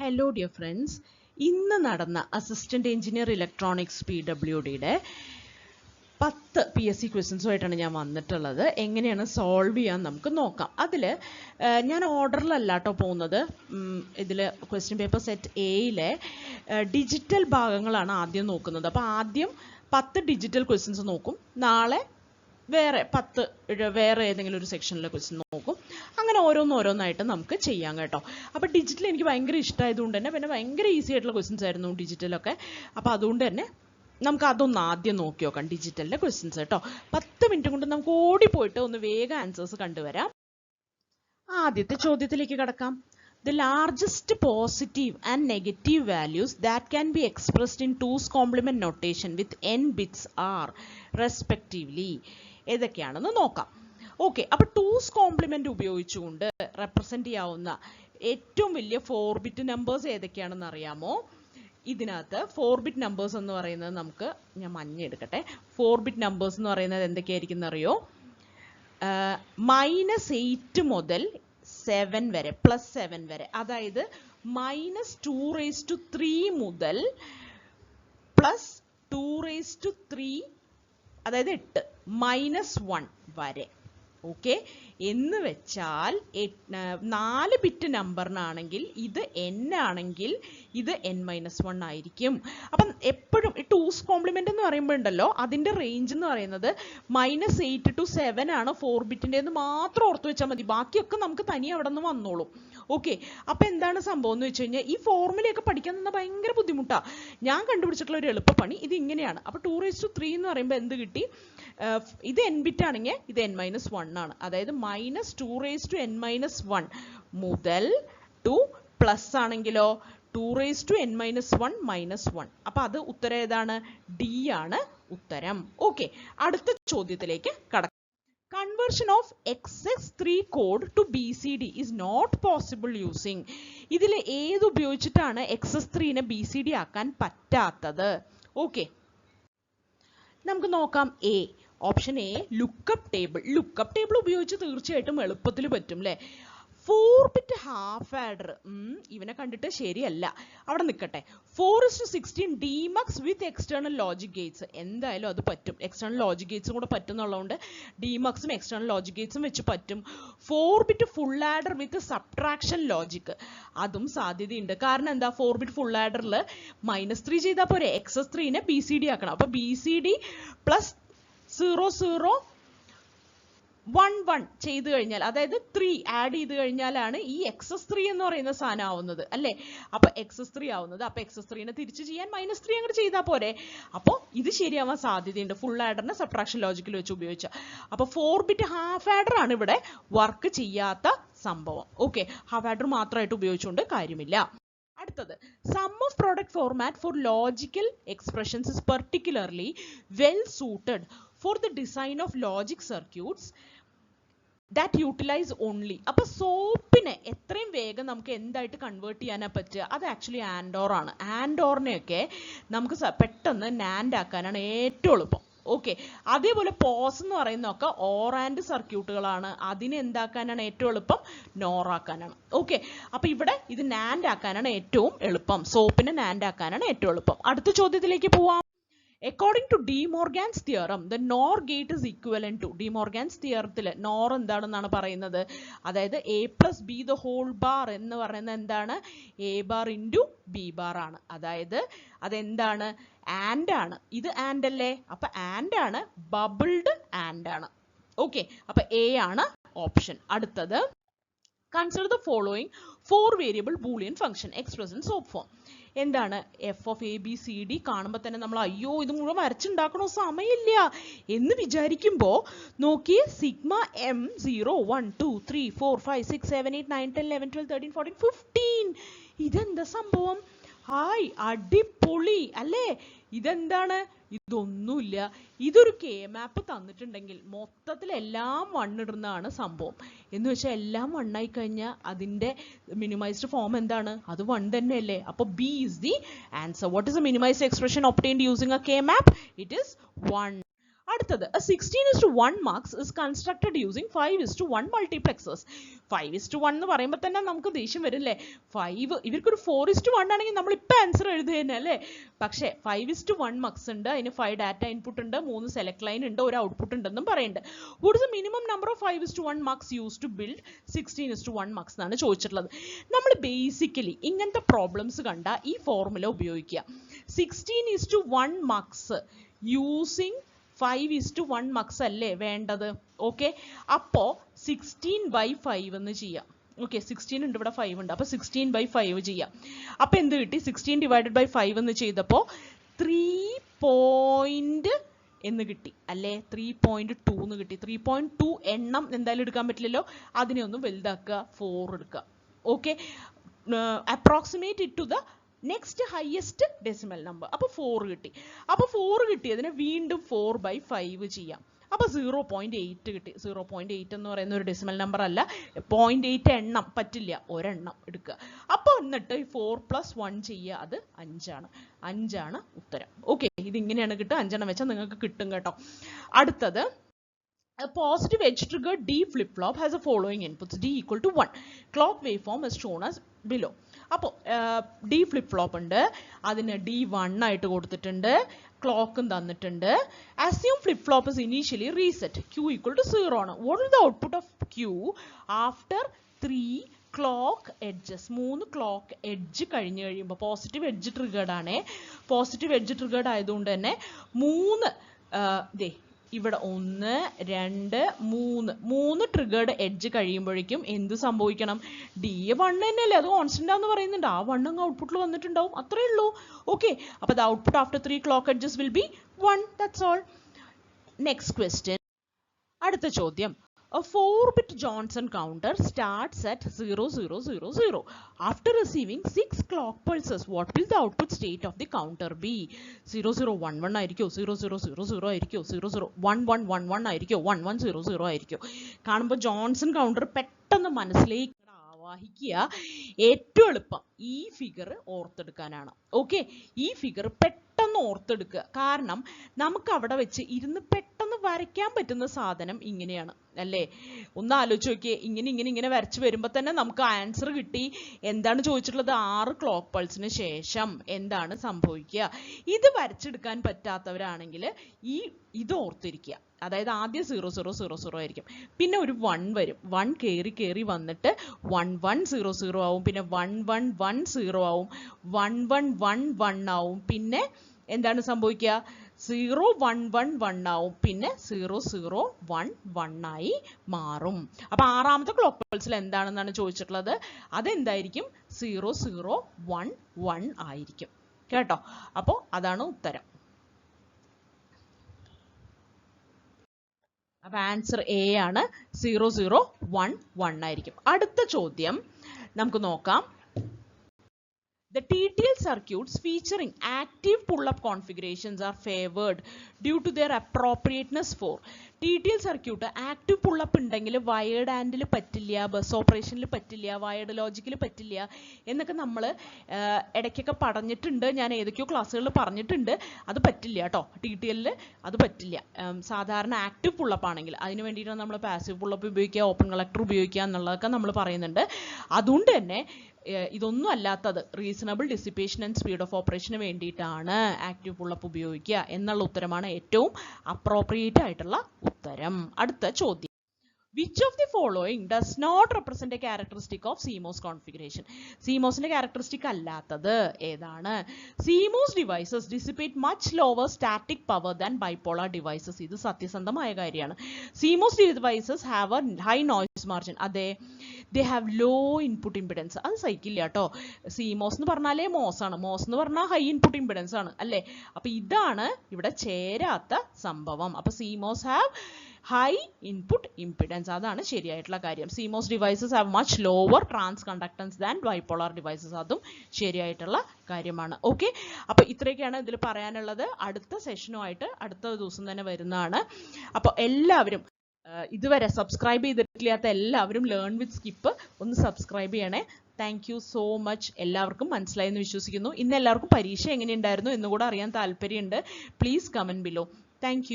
Hello dear friends ഇന്ന് നടന്ന assistant engineer electronics P W ഡിയുടെ പത്ത് പി എസ് സി ക്വസ്റ്റ്യൻസുമായിട്ടാണ് ഞാൻ വന്നിട്ടുള്ളത്. എങ്ങനെയാണ് സോൾവ് ചെയ്യാൻ നമുക്ക് നോക്കാം. അതിൽ ഞാൻ ഓർഡറിലല്ല കേട്ടോ പോകുന്നത് ഇതിൽ ക്വസ്റ്റ്യൻ പേപ്പർ സെറ്റ് എയിലെ ഡിജിറ്റൽ ഭാഗങ്ങളാണ് ആദ്യം നോക്കുന്നത്. അപ്പോൾ ആദ്യം പത്ത് ഡിജിറ്റൽ ക്വസ്റ്റ്യൻസ് നോക്കും. നാളെ വേറെ പത്ത് വേറെ ഏതെങ്കിലും ഒരു സെക്ഷനിലെ ക്വസ്റ്റ്യൻ നോക്കും. അങ്ങനെ ഓരോന്നോരോന്നായിട്ട് നമുക്ക് ചെയ്യാം കേട്ടോ. അപ്പോൾ ഡിജിറ്റൽ എനിക്ക് ഭയങ്കര ഇഷ്ടമായതുകൊണ്ട് തന്നെ പിന്നെ ഭയങ്കര ഈസി ആയിട്ടുള്ള ക്വസ്റ്റ്യൻസ് ആയിരുന്നു ഡിജിറ്റലൊക്കെ അപ്പോൾ അതുകൊണ്ട് തന്നെ നമുക്ക് അതൊന്ന് ആദ്യം നോക്കി നോക്കാം ഡിജിറ്റലിന്റെ ക്വസ്റ്റ്യൻസ് കേട്ടോ. പത്ത് മിനിറ്റ് കൊണ്ട് നമുക്ക് ഓടിപ്പോയിട്ട് ഒന്ന് വേഗം ആൻസേഴ്സ് കണ്ടുവരാം. ആദ്യത്തെ ചോദ്യത്തിലേക്ക് കടക്കാം. The largest positive and negative values that can be expressed in 2's complement notation with N bits are respectively. ഏതൊക്കെയാണെന്ന് നോക്കാം. ഓക്കെ അപ്പൊ ടൂസ് കോംപ്ലിമെന്റ് ഉപയോഗിച്ചുകൊണ്ട് റെപ്രസെന്റ് ചെയ്യാവുന്ന ഏറ്റവും വലിയ ഫോർ ബിറ്റ് നമ്പേഴ്സ് ഏതൊക്കെയാണെന്ന് അറിയാമോ? ഇതിനകത്ത് ഫോർ ബിറ്റ് നമ്പേഴ്സ് എന്ന് പറയുന്നത് നമുക്ക് ഞാൻ മഞ്ഞ എടുക്കട്ടെ ഫോർ ബിറ്റ് നമ്പേഴ്സ് എന്ന് പറയുന്നത് എന്തൊക്കെയായിരിക്കും എന്നറിയോ? മൈനസ് എയ്റ്റ് മുതൽ സെവൻ വരെ പ്ലസ് സെവൻ വരെ. അതായത് minus two raise to three മുതൽ plus two raise to three അതായത് എട്ട് മൈനസ് വൺ വരെ. ഓക്കെ എന്ന് വെച്ചാൽ നാല് ബിറ്റ് നമ്പറിനാണെങ്കിൽ ഇത് എൻ ആണെങ്കിൽ ഇത് എൻ മൈനസ് വൺ ആയിരിക്കും. അപ്പം എപ്പോഴും ഈ ടൂസ് കോംപ്ലിമെന്റ് എന്ന് പറയുമ്പോൾ ഉണ്ടല്ലോ അതിന്റെ റേഞ്ച് എന്ന് പറയുന്നത് മൈനസ് എയ്റ്റ് ടു സെവൻ ആണ് ഫോർ ബിറ്റിന്റെ എന്ന് മാത്രം ഓർത്ത് വെച്ചാൽ മതി. ബാക്കിയൊക്കെ നമുക്ക് തനിയെ അവിടെ നിന്ന് വന്നോളും. ഓക്കെ അപ്പൊ എന്താണ് സംഭവം എന്ന് വെച്ച് കഴിഞ്ഞാൽ ഈ ഫോർമുലയൊക്കെ പഠിക്കാൻ നിന്നാൽ ഭയങ്കര ബുദ്ധിമുട്ടാണ് ഞാൻ കണ്ടുപിടിച്ചിട്ടുള്ള ഒരു എളുപ്പപ്പണി ഇത് ഇങ്ങനെയാണ്. അപ്പൊ ടു റേസ് ടു ത്രീ എന്ന് പറയുമ്പോൾ എന്ത് കിട്ടി? ഇത് എൻ ബിറ്റ് ആണെങ്കിൽ ഇത് എൻ മൈനസ് വൺ ആണ്. അതായത് minus two raise to N minus one മുതൽ ടു പ്ലസ് ആണെങ്കിലോ two raise to N minus one minus one അപ്പൊ അത് ഉത്തരം ഏതാണ്? ഡി ആണ് ഉത്തരം. ഓക്കെ അടുത്ത ചോദ്യത്തിലേക്ക് കടക്കാം. Conversion of excess three code to B C D is not possible using ഇതിൽ ഏത് ഉപയോഗിച്ചിട്ടാണ് എക്സ് എസ് ത്രീനെ ആക്കാൻ പറ്റാത്തത്? ഓക്കെ നമുക്ക് നോക്കാം A option A lookup table lookup table ഉപയോഗിച്ച് തീർച്ചയായിട്ടും എളുപ്പത്തിൽ പറ്റും അല്ലേ ഫോർ ഹാഫ് ആഡർ ഇവനെ കണ്ടിട്ട് ശരിയല്ല. അവിടെ നിൽക്കട്ടെ. Four is to sixteen demux with external logic gates എന്തായാലും അത് പറ്റും. എക്സ്റ്റേണൽ ലോജിക് ഗേറ്റ്സും കൂടെ പറ്റുന്നുള്ളതുകൊണ്ട് ഡിമക്സും എക്സ്റ്റേണൽ ലോജിക് ഗേറ്റ്സും വെച്ച് പറ്റും. Four bit full adder with subtraction logic അതും സാധ്യതയുണ്ട്. കാരണം എന്താ? ഫോർ ബിറ്റ് ഫുൾ ആഡറിൽ മൈനസ് ത്രീ ചെയ്താൽ പോരെ. എക്സസ് ത്രീനെ ബി സി ഡി ആക്കണം. അപ്പോൾ B C D plus zero zero one one ചെയ്തു കഴിഞ്ഞാൽ അതായത് ത്രീ ആഡ് ചെയ്ത് കഴിഞ്ഞാലാണ് ഈ എക്സസ് ത്രീ എന്ന് പറയുന്ന സാധനം ആവുന്നത് അല്ലേ? അപ്പൊ എക്സസ് ത്രീ ആവുന്നത് അപ്പൊ എക്സസ് ത്രീനെ തിരിച്ച് ചെയ്യാൻ മൈനസ് ത്രീ അങ്ങോട്ട് ചെയ്താൽ പോരെ. അപ്പോൾ ഇത് ശരിയാവാൻ സാധ്യതയുണ്ട്. ഫുൾ ആഡറിനെ സബ്ട്രാക്ഷൻ ലോജിക്കിൽ വെച്ച് ഉപയോഗിച്ച. അപ്പൊ ഫോർ ബിറ്റ് ഹാഫ് ആഡർ ആണ് ഇവിടെ വർക്ക് ചെയ്യാത്ത സംഭവം. ഓക്കെ ഹാഫ് ആഡർ മാത്രമായിട്ട് ഉപയോഗിച്ചുകൊണ്ട് കാര്യമില്ല. അടുത്തത് sum of product format for logical expressions is particularly well suited for the design of logic circuits that utilize only അപ്പൊ സോപ്പിനെ എത്രയും വേഗം നമുക്ക് എന്തായിട്ട് കൺവേർട്ട് ചെയ്യാനാ പറ്റുക? അത് ആക്ച്വലി ആൻഡോർ ആണ്. ആൻഡോറിനെയൊക്കെ നമുക്ക് പെട്ടെന്ന് നാൻഡ് ആക്കാനാണ് ഏറ്റവും എളുപ്പം. ഓക്കെ അതേപോലെ പോസ് എന്ന് പറയുന്നതൊക്കെ ഓർ ആൻഡ് സർക്യൂട്ടുകളാണ്. അതിനെ എന്താക്കാനാണ് ഏറ്റവും എളുപ്പം? നോർ ആക്കാനാണ്. ഓക്കെ അപ്പൊ ഇവിടെ ഇത് നാൻഡ് ആക്കാനാണ് ഏറ്റവും എളുപ്പം. സോപ്പിനെ നാൻഡ് ആക്കാനാണ് ഏറ്റവും എളുപ്പം. അടുത്ത ചോദ്യത്തിലേക്ക് പോവാം. According to De Morgan's theorem the NOR gate is equivalent to De Morgan's തിയറത്തിൽ NOR എന്താണെന്നാണ് പറയുന്നത്? അതായത് A plus B the whole bar എന്ന് പറയുന്നത് എന്താണ്? A bar into B bar ആണ്. അതായത് അതെന്താണ്? ആൻഡ് ആണ്. ഇത് ആൻഡ് അല്ലേ? അപ്പം ആൻഡ് ആണ് ബബിൾഡ് ആൻഡ് ആണ്. ഓക്കെ അപ്പം എ ആണ് ഓപ്ഷൻ അടുത്തത് consider the following four variable Boolean function express in SOP form എന്താണ് F of A B C D കാണുമ്പോൾ തന്നെ നമ്മൾ അയ്യോ ഇത് മുഴുവൻ വരച്ചുണ്ടാക്കണോ? സമയമില്ല. എന്ന് വിചാരിക്കുമ്പോൾ നോക്കി sigma M zero one two three four five six seven eight nine ten eleven twelve thirteen fourteen fifteen ഇതെന്താ സംഭവം? ഹായ് അടിപൊളി. അല്ലേ? ഇതെന്താണ്? ഇതൊന്നുമില്ല. ഇതൊരു കെ മാപ്പ് തന്നിട്ടുണ്ടെങ്കിൽ മൊത്തത്തിൽ എല്ലാം വണ്ണിടുന്നതാണ് സംഭവം. എന്ന് വെച്ചാൽ എല്ലാം വണ്ണായി കഴിഞ്ഞാൽ അതിന്റെ മിനിമൈസ്ഡ് ഫോം എന്താണ്? അത് വൺ തന്നെയല്ലേ. അപ്പോൾ B is the answer what is a minimized expression obtained using a K map it is one അടുത്തത്. Sixteen is to one mux is constructed using five is to one multiplexers five is to one എന്ന് പറയുമ്പോൾ തന്നെ നമുക്ക് ദേഷ്യം അല്ലേ five ഇവർക്കൊരു four is to one ആണെങ്കിൽ നമ്മൾ ഇപ്പം ആൻസർ എഴുതുക അല്ലേ? പക്ഷേ five is to one mux ഉണ്ട് അതിന് ഫൈവ് ഡാറ്റ ഇൻപുട്ട് ഉണ്ട് മൂന്ന് സെലക്ട് ലൈൻ ഉണ്ട് ഒരു ഔട്ട്പുട്ട് ഉണ്ടെന്നും പറയുന്നുണ്ട്. What is minimum number of five is to one mux use to build sixteen is to one mux എന്നാണ് ചോദിച്ചിട്ടുള്ളത്. നമ്മൾ ബേസിക്കലി ഇങ്ങനത്തെ പ്രോബ്ലംസ് കണ്ട ഈ ഫോർമുല ഉപയോഗിക്കുക. Sixteen is to one mux using five is to one mux അല്ലേ വേണ്ടത്? Okay അപ്പോൾ സിക്സ്റ്റീൻ ബൈ ഫൈവ് എന്ന് ചെയ്യാം. ഓക്കെ സിക്സ്റ്റീൻ ഉണ്ട് ഇവിടെ ഫൈവ് ഉണ്ട്. അപ്പോൾ സിക്സ്റ്റീൻ ബൈ ഫൈവ് ചെയ്യാം. അപ്പോൾ എന്ത് കിട്ടി? സിക്സ്റ്റീൻ ഡിവൈഡഡ് ബൈ ഫൈവ് എന്ന് ചെയ്തപ്പോൾ ത്രീ പോയിന്റ് എന്ന് കിട്ടി. അല്ലേ? ത്രീ പോയിന്റ് ടു എന്ന് കിട്ടി. ത്രീ പോയിന്റ് ടു എണ്ണം എന്തായാലും എടുക്കാൻ പറ്റില്ലല്ലോ. അതിനെ ഒന്ന് വലുതാക്കുക ഫോർ എടുക്കുക. Okay approximate it to the next highest decimal number അപ്പോൾ ഫോർ കിട്ടി. അപ്പോൾ ഫോർ കിട്ടിയതിന് വീണ്ടും ഫോർ ബൈ ഫൈവ് ചെയ്യാം. അപ്പോൾ സീറോ പോയിന്റ് എയ്റ്റ് കിട്ടി. സീറോ പോയിന്റ് എയ്റ്റ് എന്ന് പറയുന്ന ഒരു ഡെസിമൽ നമ്പർ അല്ല. പോയിന്റ് എയ്റ്റ് എണ്ണം. പറ്റില്ല. ഒരെണ്ണം എടുക്കുക. അപ്പോൾ എന്നിട്ട് ഫോർ പ്ലസ് വൺ ചെയ്യുക. അത് അഞ്ചാണ്. അഞ്ചാണ് ഉത്തരം. ഓക്കെ ഇതിങ്ങനെയാണ് കിട്ടുക. അഞ്ചെണ്ണം വെച്ചാൽ നിങ്ങൾക്ക് കിട്ടും കേട്ടോ. അടുത്തത് പോസിറ്റീവ് positive edge ഡി D flip flop has the following inputs. D equal to 1. Clock waveform is shown as below. അപ്പോൾ ഡി ഫ്ലിപ്പ് ഫ്ലോപ്പ് ഉണ്ട്. അതിന് ഡി വൺ ആയിട്ട് കൊടുത്തിട്ടുണ്ട്. ക്ലോക്കും തന്നിട്ടുണ്ട്. Assume flip flop is initially reset Q equal to zero ആണ്. What is the output of Q after three clock edges മൂന്ന് clock edge കഴിഞ്ഞ് കഴിയുമ്പോൾ പോസിറ്റീവ് എഡ്ജ് ട്രിഗേർഡ് ആണേ. പോസിറ്റീവ് എഡ്ജ് ട്രിഗേർഡ് ആയതുകൊണ്ട് തന്നെ മൂന്ന് ദേ ഇവിടെ ഒന്ന് രണ്ട് മൂന്ന്. മൂന്ന് ട്രിഗേർഡ് എഡ്ജ് കഴിയുമ്പോഴേക്കും എന്ത് സംഭവിക്കണം? ഡി എ വൺ തന്നെയല്ലേ? അത് കോൺസ്റ്റന്റ് ആന്ന് പറയുന്നുണ്ട്. ആ വൺ അങ്ങ് ഔട്ട്പുട്ടിൽ വന്നിട്ടുണ്ടാവും. അത്രേ ഉള്ളൂ. ഓക്കെ അപ്പോൾ the output after three clock edges will be one that's all next question അടുത്ത ചോദ്യം. A 4-bit Johnson counter starts at 0000. After receiving 6 clock pulses, what will the output state of the counter be? 0011 ആയിരിക്കോ? 0000 ആയിരിക്കോ? 001111 ആയിരിക്കോ? 1100 ആയിരിക്കോ? കാണുമ്പോൾ Johnson counter പെട്ടെന്ന് മനസ്സിലേക്ക് ആവാഹിക്കുക. ഏറ്റവും എളുപ്പം. ഈ figure ഓർത്തെടുക്കാനാണ്. Okay ഈ ഫിഗർ പെട്ടെന്ന് ഓർത്തെടുക്കുക. കാരണം നമുക്ക് അവിടെ വെച്ച് ഇരുന്ന് പെട്ടെന്ന് വരയ്ക്കാൻ പറ്റുന്ന സാധനം ഇങ്ങനെയാണ്. അല്ലേ? ഒന്ന് ആലോചിച്ച് നോക്കിയേ. ഇങ്ങനെ ഇങ്ങനെ ഇങ്ങനെ വരച്ച് വരുമ്പോൾ തന്നെ നമുക്ക് ആൻസർ കിട്ടി. എന്താണ് ചോദിച്ചിട്ടുള്ളത്? ആറ് ക്ലോക്ക് പൾസിന് ശേഷം എന്താണ് സംഭവിക്കുക? ഇത് വരച്ചെടുക്കാൻ പറ്റാത്തവരാണെങ്കിൽ ഈ ഇത് ഓർത്തിരിക്കുക. അതായത് ആദ്യം സീറോ സീറോ സീറോ സീറോ ആയിരിക്കും. പിന്നെ ഒരു വൺ വരും. വൺ കയറി കയറി വന്നിട്ട് വൺ വൺ സീറോ സീറോ ആവും. പിന്നെ വൺ വൺ വൺ സീറോ ആവും. വൺ വൺ വൺ വൺ ആവും. പിന്നെ എന്താണ് സംഭവിക്കുക? സീറോ വൺ വൺ വൺ ആവും. പിന്നെ സീറോ സീറോ വൺ വൺ ആയി മാറും. അപ്പൊ ആറാമത്തെ ക്ലോക്ക് പൾസിൽ എന്താണെന്നാണ് ചോദിച്ചിട്ടുള്ളത്? അതെന്തായിരിക്കും? സീറോ സീറോ വൺ വൺ ആയിരിക്കും. കേട്ടോ? അപ്പോൾ അതാണ് ഉത്തരം. അപ്പൊ ആൻസർ എ ആണ്. സീറോ സീറോ വൺ വൺ ആയിരിക്കും. അടുത്ത ചോദ്യം നമുക്ക് നോക്കാം. The TTL circuits featuring active pull-up configurations are favored due to their appropriateness for. TTL circuit active pull-up ഉണ്ടെങ്കിൽ വയേർഡ് ആൻഡിൽ പറ്റില്ല ബസ് ഓപ്പറേഷനിൽ പറ്റില്ല വയേർഡ് ലോജിക്കിൽ പറ്റില്ല എന്നൊക്കെ നമ്മൾ ഇടയ്ക്കൊക്കെ പറഞ്ഞിട്ടുണ്ട്. ഞാൻ ഏതൊക്കെയോ ക്ലാസ്സുകളിൽ പറഞ്ഞിട്ടുണ്ട്. അത് പറ്റില്ല കേട്ടോ. ടി ടി എല്ലിൽ അത് പറ്റില്ല. സാധാരണ ആക്റ്റീവ് പുള്ളപ്പ് ആണെങ്കിൽ അതിന് വേണ്ടിയിട്ടാണ് നമ്മൾ പാസീവ് പുള്ളപ്പ് ഉപയോഗിക്കുക ഓപ്പൺ കളക്ടർ ഉപയോഗിക്കുക എന്നുള്ളതൊക്കെ നമ്മൾ പറയുന്നുണ്ട്. അതുകൊണ്ട് തന്നെ ഇതൊന്നും അല്ലാത്തത് reasonable dissipation and speed of ഓപ്പറേഷന് വേണ്ടിയിട്ടാണ് ആക്റ്റീവ് പുള്ളപ്പ് ഉപയോഗിക്കുക എന്നുള്ള ഉത്തരമാണ് ഏറ്റവും അപ്രോപ്രിയേറ്റ് ആയിട്ടുള്ള ഉത്തരം. അടുത്ത ചോദ്യം. Which of the following does not represent a characteristic of CMOS configuration സിമോസിന്റെ characteristic അല്ലാത്തത് ഏതാണ്? CMOS devices dissipate much lower static power than bipolar devices ഇത് സത്യസന്ധമായ കാര്യമാണ്. CMOS devices have a high noise margin അതെ they have low input impedance അത് സഹിക്കില്ല കേട്ടോ. CMOS എന്ന് പറഞ്ഞാലേ മോസ് ആണ്. മോസ് എന്ന് പറഞ്ഞാൽ ഹൈ ഇൻപുട്ട് ഇമ്പിഡൻസ് ആണ് അല്ലേ? അപ്പൊ ഇതാണ് ഇവിടെ ചേരാത്ത സംഭവം. അപ്പൊ CMOS have high input impedance അതാണ് ശരിയായിട്ടുള്ള കാര്യം. CMOS devices have much lower transconductance than bipolar devices അതും ശരിയായിട്ടുള്ള കാര്യമാണ്. ഓക്കെ അപ്പോൾ ഇത്രയൊക്കെയാണ് ഇതിൽ പറയാനുള്ളത്. അടുത്ത സെഷനുമായിട്ട് അടുത്ത ദിവസം തന്നെ വരുന്നതാണ്. അപ്പോൾ എല്ലാവരും ഇതുവരെ സബ്സ്ക്രൈബ് ചെയ്തിട്ടില്ലാത്ത എല്ലാവരും ലേൺ വിത്ത് സ്കിപ്പ് ഒന്ന് സബ്സ്ക്രൈബ് ചെയ്യണേ. താങ്ക് യു സോ മച്ച് എല്ലാവർക്കും മനസ്സിലായി എന്ന് വിശ്വസിക്കുന്നു. ഇന്ന് എല്ലാവർക്കും പരീക്ഷ എങ്ങനെയുണ്ടായിരുന്നു എന്നുകൂടെ അറിയാൻ താല്പര്യമുണ്ട്. Please comment below thank